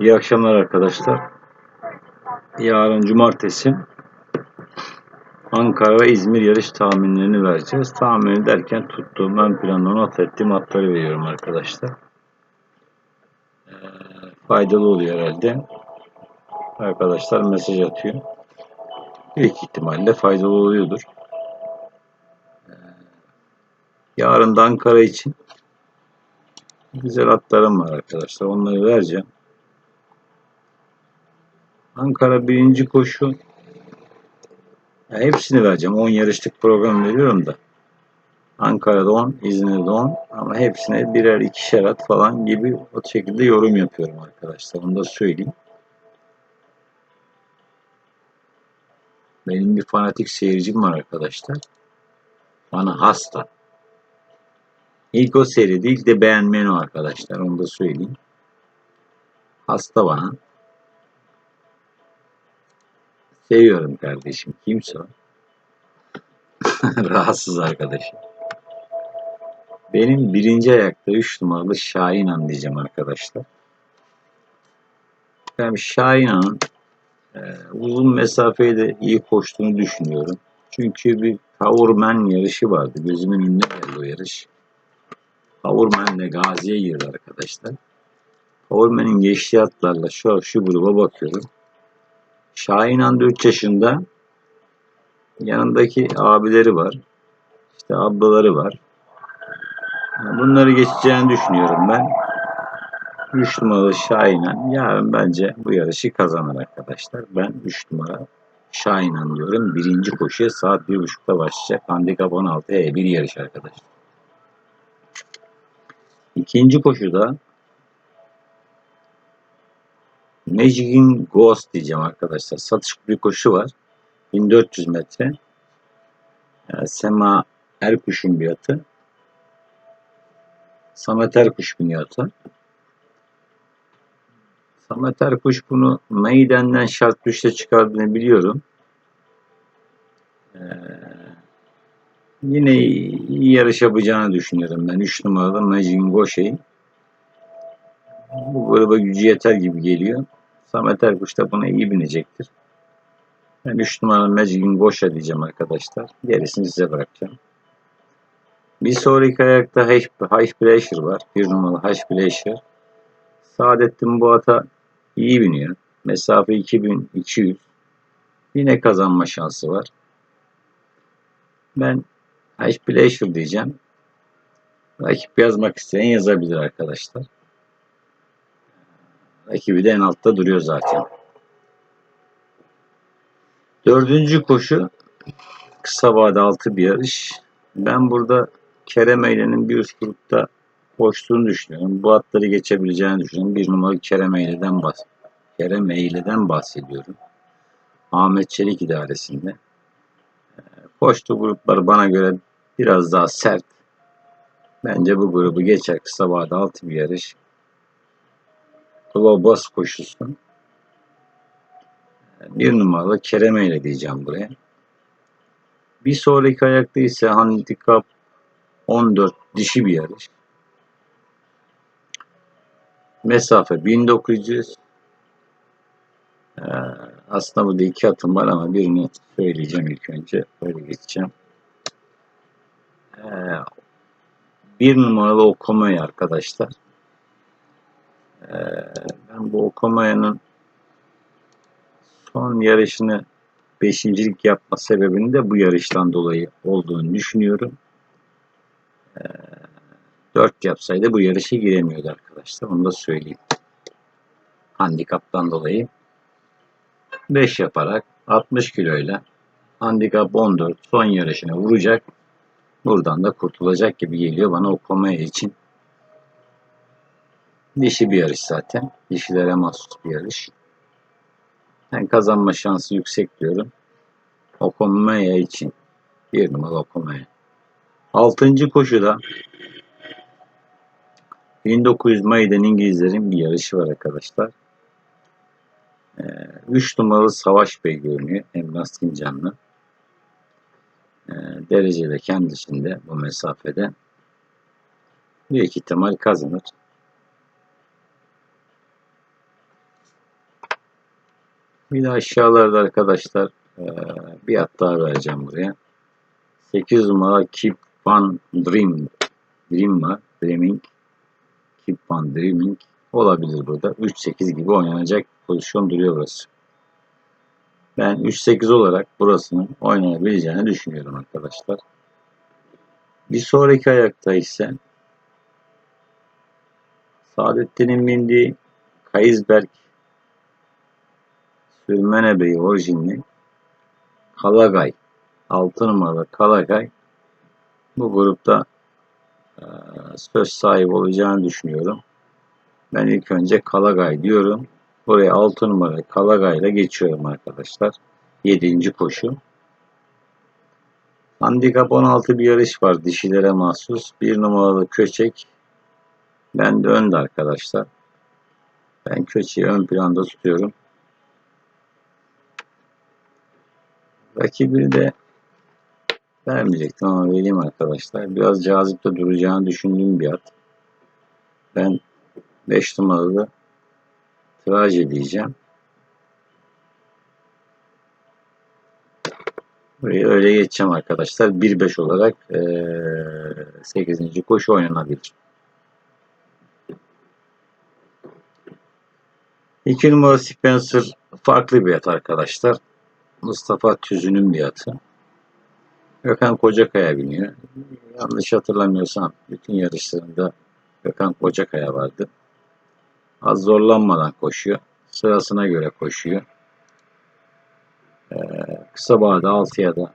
İyi akşamlar arkadaşlar. Yarın cumartesi Ankara ve İzmir yarış tahminlerini vereceğiz. Tahmin derken tuttuğum ön planda not ettiğim atları veriyorum arkadaşlar. Ee, faydalı oluyor herhalde. Arkadaşlar mesaj atıyor. Büyük ihtimalle faydalı oluyordur. Ee, yarın da Ankara için güzel atlarım var arkadaşlar. Onları vereceğim. Ankara birinci koşu. Ya hepsini vereceğim. 10 yarışlık program veriyorum da. Ankara'da 10, İzmir'de 10 ama hepsine birer ikişer at falan gibi o şekilde yorum yapıyorum arkadaşlar. Onu da söyleyeyim. Benim bir fanatik seyircim var arkadaşlar. Bana hasta. İlk o seride ilk de beğenmeyen o arkadaşlar. Onu da söyleyeyim. Hasta bana. Seviyorum kardeşim. Kimse o? Rahatsız arkadaşım. Benim birinci ayakta 3 numaralı Şahin Han diyeceğim arkadaşlar. Ben Şahin Han'ın e, uzun mesafeyi de iyi koştuğunu düşünüyorum. Çünkü bir Powerman yarışı vardı. Gözümün önüne geldi o yarış. Powerman'le Gazi'ye girdi arkadaşlar. Powerman'in geçtiği atlarla şu, şu gruba bakıyorum. Şahin Han 3 yaşında. Yanındaki abileri var. İşte ablaları var. Bunları geçeceğini düşünüyorum ben. 3 numaralı Şahin Han yarın bence bu yarışı kazanır arkadaşlar. Ben 3 numara Şahin Han diyorum. Birinci koşuya saat 1.30'da başlayacak. Handikap 16 E1 yarış arkadaşlar. İkinci koşuda Magic'in Ghost diyeceğim arkadaşlar. Satış bir koşu var. 1400 metre. Yani Sema Erkuş'un bir atı. Samet Erkuş biniyor atı. Samet Erkuş bunu Meyden'den şart düşte çıkardığını biliyorum. Ee, yine iyi yarış yapacağını düşünüyorum ben. 3 numarada Magic'in Goşe'yi. Bu gruba gücü yeter gibi geliyor. Samet Erkuş da buna iyi binecektir. Ben 3 numaralı Magic'in Goşa diyeceğim arkadaşlar. Gerisini size bırakacağım. Bir sonraki ayakta Hash Pleasure var. Bir numaralı Hash Pleasure. Saadettin bu ata iyi biniyor. Mesafe 2200. Yine kazanma şansı var. Ben Hash Pleasure diyeceğim. Rakip yazmak isteyen yazabilir arkadaşlar. Rakibi de en altta duruyor zaten. Dördüncü koşu kısa vade altı bir yarış. Ben burada Kerem Eyle'nin bir üst grupta koştuğunu düşünüyorum. Bu atları geçebileceğini düşünüyorum. Bir numaralı Kerem Eyle'den bahs Kerem Eyle'den bahsediyorum. Ahmet Çelik idaresinde. Koştuğu gruplar bana göre biraz daha sert. Bence bu grubu geçer kısa vade altı bir yarış. Globus koşusu. Bir numaralı Kereme ile diyeceğim buraya. Bir sonraki ayakta ise handikap 14 dişi bir yarış. Mesafe 1900. Ee, aslında burada iki atım var ama birini söyleyeceğim ilk önce. Böyle geçeceğim. Ee, bir numaralı Okoma'yı arkadaşlar. Ee, ben bu Okomaya'nın son yarışını beşincilik yapma sebebini de bu yarıştan dolayı olduğunu düşünüyorum. Ee, 4 yapsaydı bu yarışa giremiyordu arkadaşlar. Onu da söyleyeyim. Handikaptan dolayı. 5 yaparak 60 kiloyla handikap 14 son yarışına vuracak. Buradan da kurtulacak gibi geliyor bana Okomaya için. Dişi bir yarış zaten. Dişilere mahsus bir yarış. Ben kazanma şansı yüksek diyorum. Okomaya için. Bir numara Okomaya. Altıncı koşuda 1900 Mayı'dan İngilizlerin bir yarışı var arkadaşlar. 3 ee, numaralı Savaş Bey görünüyor. Emrah Sincanlı. Ee, derecede kendisinde bu mesafede büyük ihtimal kazanır. Bir de aşağılarda arkadaşlar eee, bir at daha vereceğim buraya. 8 numara Keep on Dream. Dream var. Dreaming. Keep on Dreaming. Olabilir burada. 3-8 gibi oynanacak pozisyon duruyor burası. Ben 3-8 olarak burasının oynanabileceğini düşünüyorum arkadaşlar. Bir sonraki ayakta ise Saadettin'in bindiği Kayızberg Sürmene Bey orijinli Kalagay 6 numaralı Kalagay bu grupta eee, söz sahibi olacağını düşünüyorum. Ben ilk önce Kalagay diyorum. Buraya 6 numaralı Kalagay ile geçiyorum arkadaşlar. 7. koşu. Handikap 16 bir yarış var dişilere mahsus. 1 numaralı Köçek. Ben de önde arkadaşlar. Ben Köçek'i ön planda tutuyorum. Rakibini de vermeyecektim ama vereyim arkadaşlar. Biraz cazip de duracağını düşündüğüm bir at. Ben 5 numaralı Traje diyeceğim. Burayı öyle geçeceğim arkadaşlar. 1-5 olarak eee 8. koşu oynanabilir. 2 numara Spencer farklı bir at arkadaşlar. Mustafa Tüzün'ün bir atı. Gökhan Kocakaya biniyor. Yanlış hatırlamıyorsam bütün yarışlarında Gökhan Kocakaya vardı. Az zorlanmadan koşuyor. Sırasına göre koşuyor. Ee, kısa bağda 6'ya da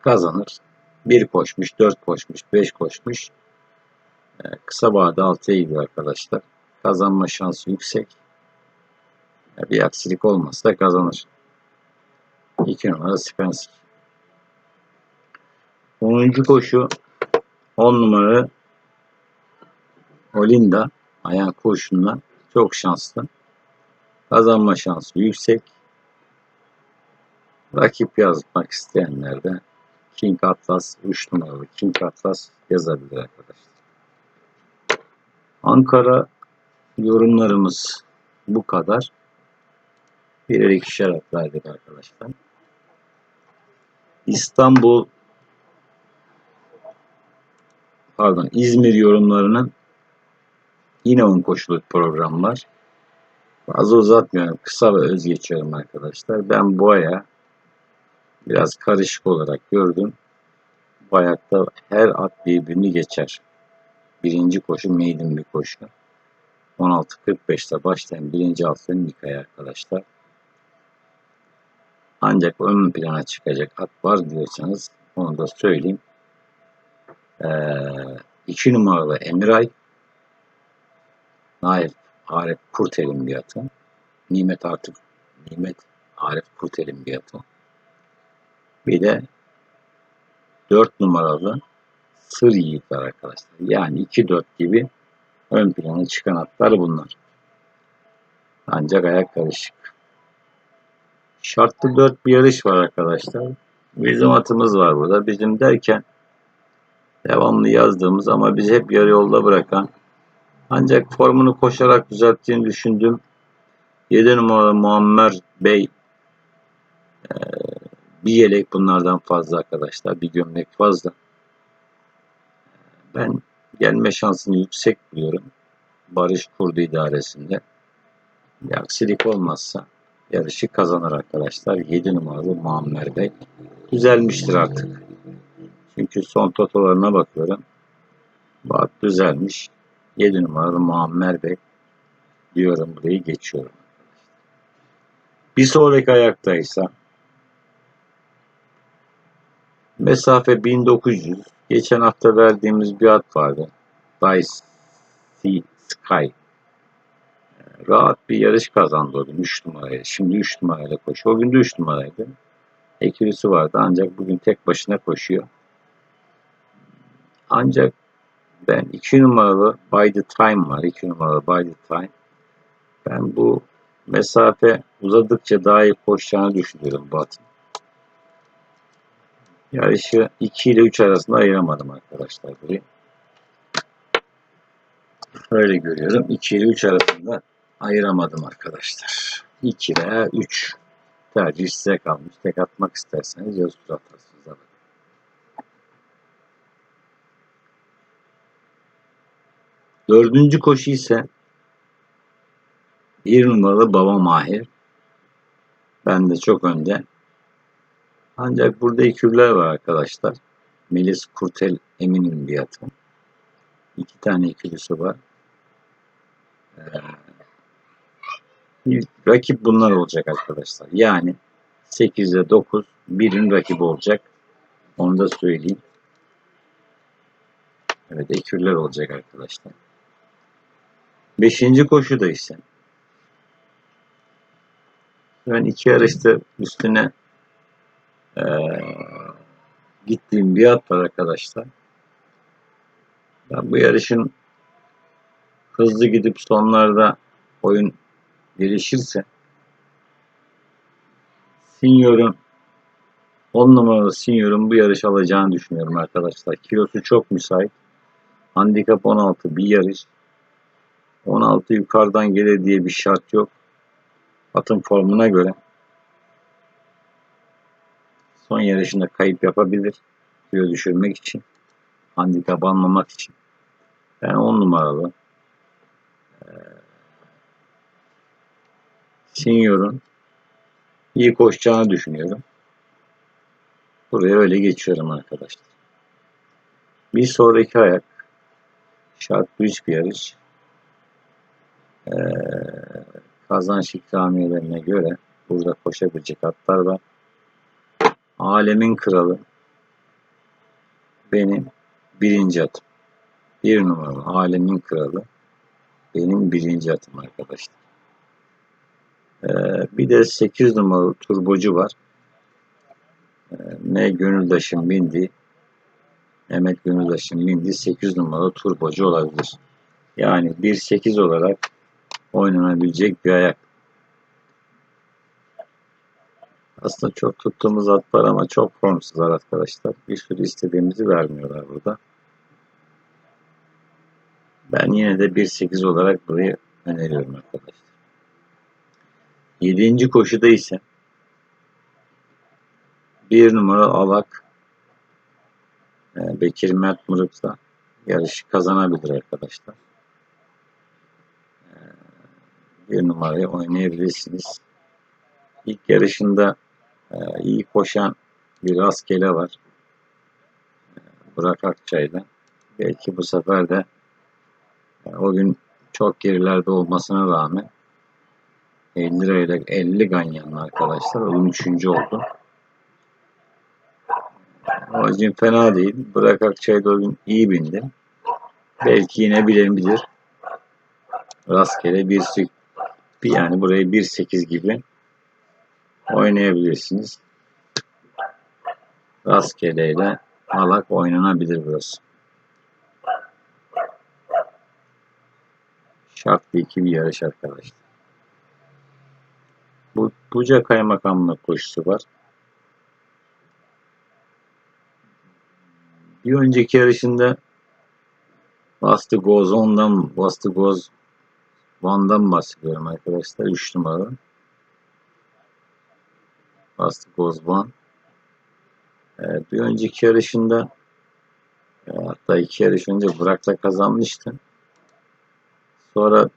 kazanır. 1 koşmuş, 4 koşmuş, 5 koşmuş. Ee, kısa bağda 6'ya gidiyor arkadaşlar. Kazanma şansı yüksek. Ee, bir aksilik olmazsa kazanır. 2 numara Spencer. 10. koşu 10 numara Olinda ayağın koşunla çok şanslı. Kazanma şansı yüksek. Rakip yazmak isteyenler de King Atlas 3 numaralı King Atlas yazabilir arkadaşlar. Ankara yorumlarımız bu kadar. Birer ikişer at verdik arkadaşlar. İstanbul pardon İzmir yorumlarının yine 10 koşuluk program var. Fazla uzatmıyorum. Kısa ve öz geçiyorum arkadaşlar. Ben bu aya biraz karışık olarak gördüm. Bu ayakta her at birbirini geçer. Birinci koşu maiden bir koşu. 16.45'te başlayan birinci haftanın ilk ayı arkadaşlar. Ancak ön plana çıkacak at var diyorsanız onu da söyleyeyim. Ee, iki numaralı Emiray Naif Arif Kurtel'in bir atı. Nimet artık Nimet Arif Kurtel'in bir atı. Bir de 4 numaralı Sır Yiğit var arkadaşlar. Yani 2-4 gibi ön plana çıkan atlar bunlar. Ancak ayak karışık. Şartlı 4 bir yarış var arkadaşlar. Bizim atımız var burada. Bizim derken devamlı yazdığımız ama bizi hep yarı yolda bırakan ancak formunu koşarak düzelttiğini düşündüm. 7 numaralı Muammer Bey ee, bir yelek bunlardan fazla arkadaşlar. Bir gömlek fazla. Ben gelme şansını yüksek buluyorum. Barış Kurdu idaresinde. Bir aksilik olmazsa yarışı kazanır arkadaşlar. 7 numaralı Muammer Bey. Düzelmiştir artık. Çünkü son totolarına bakıyorum. Bak düzelmiş. 7 numaralı Muammer Bey diyorum burayı geçiyorum. Bir sonraki ayaktaysa mesafe 1900 geçen hafta verdiğimiz bir at vardı. Dice Sky rahat bir yarış kazandı o gün 3 numarayla. Şimdi 3 numarayla koşuyor. O gün de 3 numaraydı. Ekürüsü vardı ancak bugün tek başına koşuyor. Ancak ben 2 numaralı By the Time var. 2 numaralı By the Time. Ben bu mesafe uzadıkça daha iyi koşacağını düşünüyorum bu atın. Yarışı 2 ile 3 arasında ayıramadım arkadaşlar burayı. Öyle görüyorum. 2 ile 3 arasında ayıramadım arkadaşlar. 2 veya 3 tercih size kalmış. Tek atmak isterseniz yazı tur atarsınız. alın. Dördüncü koşu ise bir numaralı Baba Mahir. Ben de çok önde. Ancak burada ikililer var arkadaşlar. Melis Kurtel Emin'in bir atı. İki tane ikilisi var. Ee, bir rakip bunlar olacak arkadaşlar. Yani 8'de 9 birin rakibi olacak. Onu da söyleyeyim. Evet ekürler olacak arkadaşlar. Beşinci koşuda ise ben iki yarışta üstüne eee, gittiğim bir at var arkadaşlar. Ben bu yarışın hızlı gidip sonlarda oyun gelişirse Senior'un 10 numaralı Senior'un bu yarış alacağını düşünüyorum arkadaşlar. Kilosu çok müsait. Handikap 16 bir yarış. 16 yukarıdan gelir diye bir şart yok. Atın formuna göre son yarışında kayıp yapabilir. Kilo düşürmek için. Handikap almamak için. Ben 10 numaralı eee, Senior'un iyi koşacağını düşünüyorum. Buraya öyle geçiyorum arkadaşlar. Bir sonraki ayak şartlı üç bir yarış. Ee, kazanç ikramiyelerine göre burada koşabilecek atlar var. Alemin kralı benim birinci atım. Bir numaralı alemin kralı benim birinci atım arkadaşlar. Ee, bir de 8 numaralı turbocu var. Ee, M Gönüldaş'ın bindiği Mehmet Gönüldaş'ın bindiği 8 numaralı turbocu olabilir. Yani 1-8 olarak oynanabilecek bir ayak. Aslında çok tuttuğumuz at var ama çok formsuzlar arkadaşlar. Bir sürü istediğimizi vermiyorlar burada. Ben yine de 1-8 olarak burayı öneriyorum arkadaşlar. Yedinci koşuda ise bir numara Alak e, Bekir Mert Mırık'la yarışı kazanabilir arkadaşlar. E, Bir numarayı oynayabilirsiniz. İlk yarışında e, iyi koşan bir rastgele var. Burak Akçay'la. Belki bu sefer de o gün çok gerilerde olmasına rağmen 50 lirayla 50 ganyanlı arkadaşlar. O gün üçüncü oldu. Gün fena değil. Burak Akçay gün iyi bindi. Belki yine bilebilir. Rastgele bir sü- bir yani burayı 1.8 gibi oynayabilirsiniz. Rastgeleyle alak oynanabilir burası. Şartlı iki bir yarış arkadaşlar. Bu Buca Kaymakamlık koşusu var. Bir önceki yarışında Bastı Goz ondan Bastı Goz Van'dan bahsediyorum arkadaşlar. 3 numara. Bastı Goz Van. Ee, bir önceki yarışında e, hatta iki yarış önce Burak'la kazanmıştı. Sonra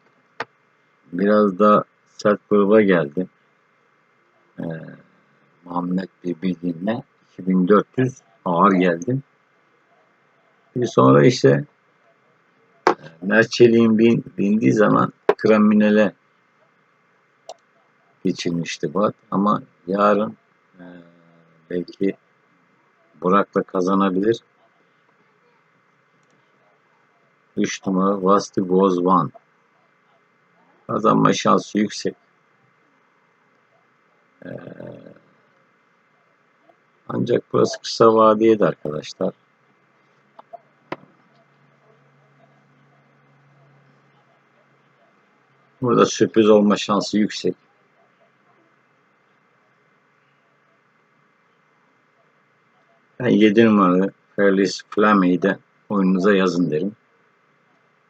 biraz da sert gruba geldi. Ee, Muhammed bir bildiğinle 2400 ağır geldi. Bir sonra işte e, Mert Çelik'in bin, bindiği zaman Kraminel'e geçilmişti Bat. Ama yarın e, belki Burak'la kazanabilir. 3 numara Vasti Gozvan. Kazanma şansı yüksek. Ee, ancak burası kısa vadeydi arkadaşlar. Burada sürpriz olma şansı yüksek. Ben 7 numaralı Fairless Flame'yi de oyununuza yazın derim.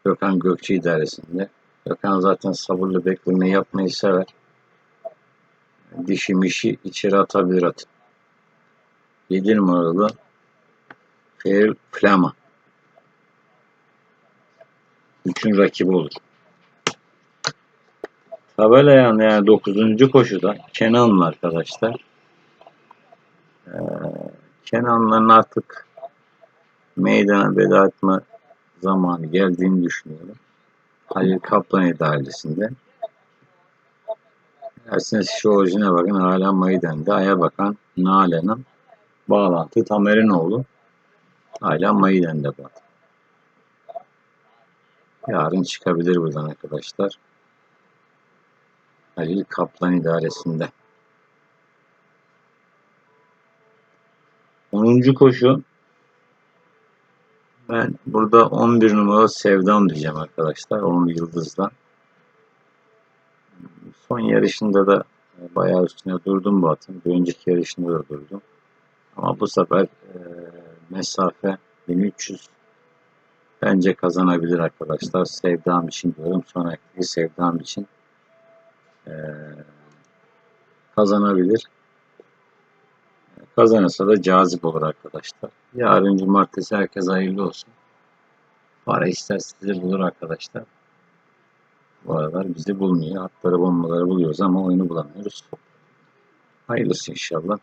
Gökhan Gökçe idaresinde. Gökhan zaten sabırlı bekleme yapmayı sever. Dişim işi içeri atabilir at. 7 numaralı Fair Flama. Üçün rakibi olur. Tabela yani, yani 9. koşuda Kenan'la arkadaşlar. Ee, Kenan'ların artık meydana veda etme zamanı geldiğini düşünüyorum. Halil Kaplan idaresinde. Derseniz şu orijine bakın hala Mayden'de. Aya bakan Nalan'ın bağlantı Tamerinoğlu hala Mayden'de bak. Yarın çıkabilir buradan arkadaşlar. Halil Kaplan idaresinde. 10. koşu ben burada 11 numara Sevdam diyeceğim arkadaşlar. 10 yıldızla. Son yarışında da bayağı üstüne durdum bu atın. Bir önceki yarışında da durdum. Ama bu sefer e, mesafe 1300 bence kazanabilir arkadaşlar. Sevdam için diyorum. Sonraki sevdam için e, kazanabilir. Kazanırsa da cazip olur arkadaşlar. Yarın cumartesi herkes hayırlı olsun. Para ister sizi bulur arkadaşlar. Bu aralar bizi bulmuyor. Atları bombaları buluyoruz ama oyunu bulamıyoruz. Hayırlısı inşallah.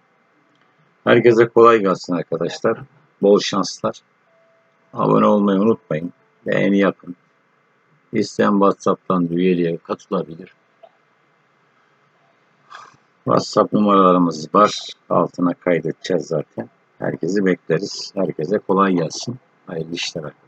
Herkese kolay gelsin arkadaşlar. Bol şanslar. Abone olmayı unutmayın. Beğeni yapın. İsteyen WhatsApp'tan üyeliğe katılabilir. WhatsApp numaralarımız var. Altına kaydedeceğiz zaten. Herkesi bekleriz. Herkese kolay gelsin. Hayırlı işler arkadaşlar.